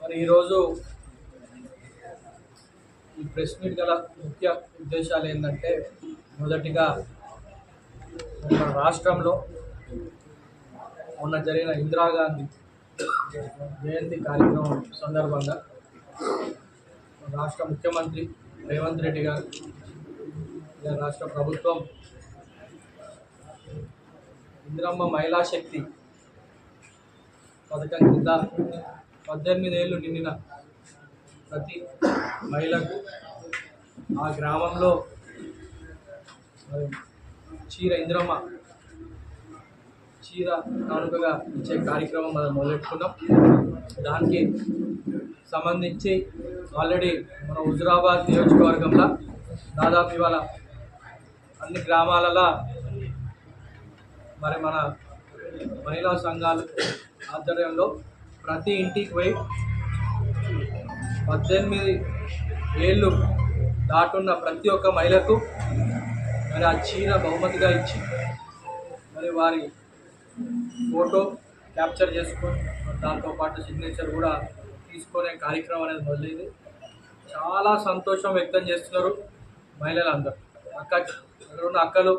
మరి ఈరోజు ఈ ప్రెస్ మీట్ గల ముఖ్య ఉద్దేశాలు ఏంటంటే మొదటిగా మన రాష్ట్రంలో మొన్న జరిగిన ఇందిరాగాంధీ జయంతి కార్యక్రమం సందర్భంగా మన రాష్ట్ర ముఖ్యమంత్రి రేవంత్ రెడ్డి గారు రాష్ట్ర ప్రభుత్వం ఇందిరమ్మ మహిళా శక్తి పథకం కింద పద్దెనిమిది ఏళ్ళు నిండిన ప్రతి మహిళకు ఆ గ్రామంలో చీర ఇందిరమ్మ చీర కానుకగా ఇచ్చే కార్యక్రమం మనం మొదలెట్టుకున్నాం దానికి సంబంధించి ఆల్రెడీ మన హుజురాబాద్ నియోజకవర్గంలో దాదాపు ఇవాళ అన్ని గ్రామాలలో మరి మన మహిళా సంఘాలు ఆధ్వర్యంలో ప్రతి ఇంటికి పోయి పద్దెనిమిది ఏళ్ళు దాటున్న ప్రతి ఒక్క మహిళకు మరి ఆ చీర బహుమతిగా ఇచ్చి మరి వారి ఫోటో క్యాప్చర్ చేసుకొని దాంతో పాటు సిగ్నేచర్ కూడా తీసుకునే కార్యక్రమం అనేది మొదలైంది. చాలా సంతోషం వ్యక్తం చేస్తున్నారు మహిళలందరూ. అక్క అక్కడ ఉన్న అక్కలు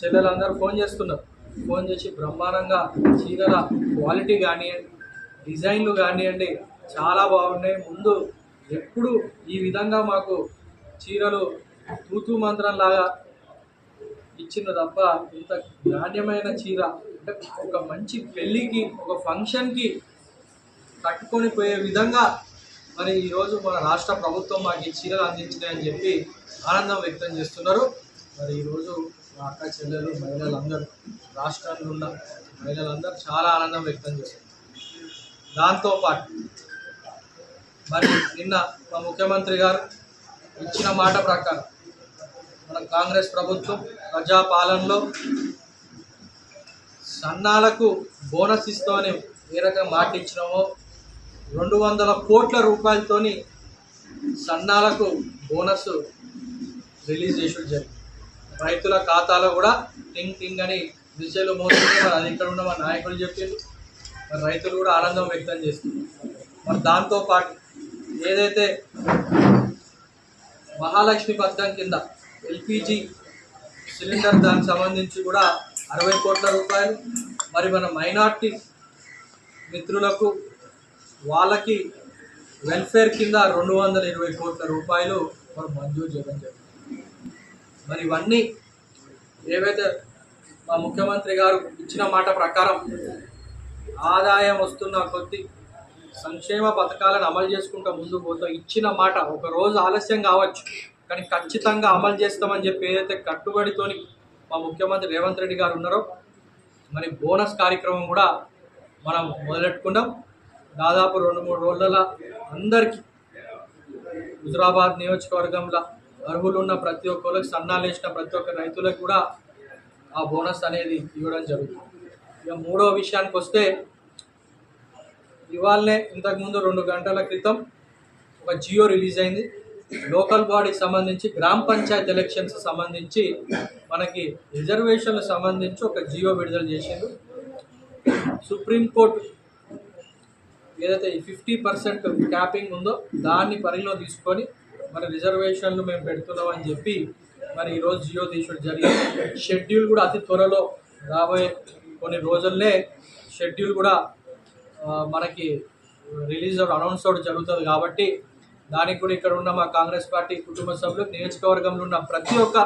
చెల్లెలందరూ ఫోన్ చేస్తున్నారు. ఫోన్ చేసి బ్రహ్మాండంగా చీరల క్వాలిటీ కానివ్వండి డిజైన్లు కానివ్వండి చాలా బాగున్నాయి. ముందు ఎప్పుడు ఈ విధంగా మాకు చీరలు తూతూ మంత్రం లాగా ఇచ్చిన తప్ప ఇంత నాణ్యమైన చీర అంటే ఒక మంచి పెళ్ళికి ఒక ఫంక్షన్కి కట్టుకొని పోయే విధంగా మరి ఈరోజు మన రాష్ట్ర ప్రభుత్వం మాకు ఈ చీరలు అందించినాయని చెప్పి ఆనందం వ్యక్తం చేస్తున్నారు. మరి ఈరోజు మా అక్క చెల్లెలు మహిళలందరూ రాష్ట్రంలో ఉన్న మహిళలందరూ చాలా ఆనందం వ్యక్తం చేశారు. దాంతోపాటు మరి నిన్న మా ముఖ్యమంత్రి గారు ఇచ్చిన మాట ప్రకారం మన కాంగ్రెస్ ప్రభుత్వం ప్రజాపాలనలో సన్నాలకు బోనస్ ఇస్తామని ఏ రకంగా మాట ఇచ్చినామో రెండు వందల కోట్ల రూపాయలతోని సన్నాలకు బోనస్ రిలీజ్ చేసి జరిగింది. రైతుల ఖాతాలో కూడా టింగ్ టింగ్ అని దిశలు మోస్తుంది మరి అది ఇక్కడ ఉన్న మా నాయకులు చెప్పారు మరి రైతులు కూడా ఆనందం వ్యక్తం చేస్తున్నారు. మరి దాంతోపాటు ఏదైతే మహాలక్ష్మి పథకం కింద ఎల్పిజి సిలిండర్ దానికి సంబంధించి కూడా అరవై కోట్ల రూపాయలు మరి మన మైనార్టీ మిత్రులకు వాళ్ళకి వెల్ఫేర్ కింద రెండు వందల ఇరవై కోట్ల రూపాయలు మరి మంజూరు చేయడం జరిగింది. మరి ఇవన్నీ ఏవైతే మా ముఖ్యమంత్రి గారు ఇచ్చిన మాట ప్రకారం ఆదాయం వస్తున్న కొద్ది సంక్షేమ పథకాలను అమలు చేసుకుంటూ ముందుకు పోతాం. ఇచ్చిన మాట ఒక రోజు ఆలస్యం కావచ్చు కానీ ఖచ్చితంగా అమలు చేస్తామని చెప్పి ఏదైతే కట్టుబడితోని మా ముఖ్యమంత్రి రేవంత్ రెడ్డి గారు ఉన్నారో మరి బోనస్ కార్యక్రమం కూడా మనం మొదలెట్టుకున్నాం. దాదాపు రెండు మూడు రోజుల అందరికీ హుజరాబాద్ నియోజకవర్గంలో అర్హులు ఉన్న ప్రతి ఒక్కరికి సన్నాలు వేసిన ప్రతి ఒక్క రైతులకు కూడా ఆ బోనస్ అనేది ఇవ్వడం జరుగుతుంది. ఇక మూడో విషయానికి వస్తే ఇవాళనే ఇంతకుముందు రెండు గంటల క్రితం ఒక జియో రిలీజ్ అయింది. లోకల్ బాడీకి సంబంధించి గ్రామ పంచాయత్ ఎలక్షన్స్ సంబంధించి మనకి రిజర్వేషన్లకు సంబంధించి ఒక జియో విడుదల చేసిండు సుప్రీంకోర్టు ఏదైతే ఫిఫ్టీ పర్సెంట్ క్యాపింగ్ ఉందో దాన్ని పరిగణలో తీసుకొని మన రిజర్వేషన్లు మేము పెడుతున్నామని చెప్పి మరి ఈరోజు జియో తీసుడు జరిగింది. షెడ్యూల్ కూడా అతి త్వరలో రాబోయే కొన్ని రోజుల్లో షెడ్యూల్ కూడా మనకి రిలీజ్ అనౌన్స్ అవ్వడం జరుగుతుంది కాబట్టి దానికి కూడా ఇక్కడ ఉన్న మా కాంగ్రెస్ పార్టీ కుటుంబ సభ్యులు నియోజకవర్గంలో ఉన్న ప్రతి ఒక్క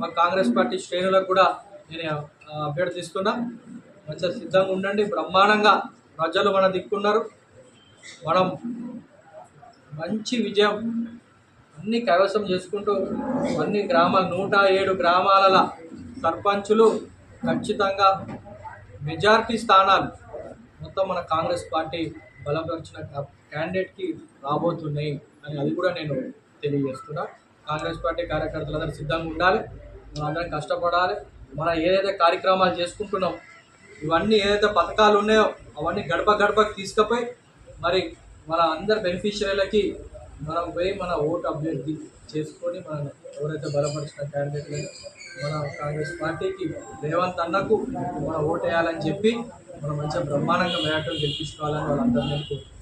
మా కాంగ్రెస్ పార్టీ శ్రేణులకు కూడా నేను ఆ, అభ్యర్థిస్తున్నా. మంచిగా సిద్ధంగా ఉండండి. బ్రహ్మాండంగా ప్రజలు మన దిక్కున్నారు. మనం మంచి విజయం అన్ని కైవసం చేసుకుంటూ అన్ని గ్రామాల నూట ఏడు గ్రామాల సర్పంచులు ఖచ్చితంగా మెజారిటీ స్థానాలు మొత్తం మన కాంగ్రెస్ పార్టీ బలపరిచిన క్యాండిడేట్కి రాబోతున్నాయి అని అది కూడా నేను తెలియజేస్తున్నా. కాంగ్రెస్ పార్టీ కార్యకర్తలందరూ సిద్ధంగా ఉండాలి మనందరం కష్టపడాలి. మనం ఏదైతే కార్యక్రమాలు చేసుకుంటున్నాం ఇవన్నీ ఏదైతే పథకాలు ఉన్నాయో అవన్నీ గడప గడపకి తీసుకుపోయి మరి మన అందరి బెనిఫిషియరీలకి మనం పోయి మన ఓటు అభ్యర్థి చేసుకొని మనం ఎవరైతే బలపరిచిన క్యాండిడేట్ మన కాంగ్రెస్ పార్టీకి రేవంత్ అన్నకు మన ఓటు వేయాలని చెప్పి మనం మంచిగా బ్రహ్మాండంగా మేటలు గెలిపించుకోవాలని వాళ్ళందరినీ కోరుకుంటున్నాం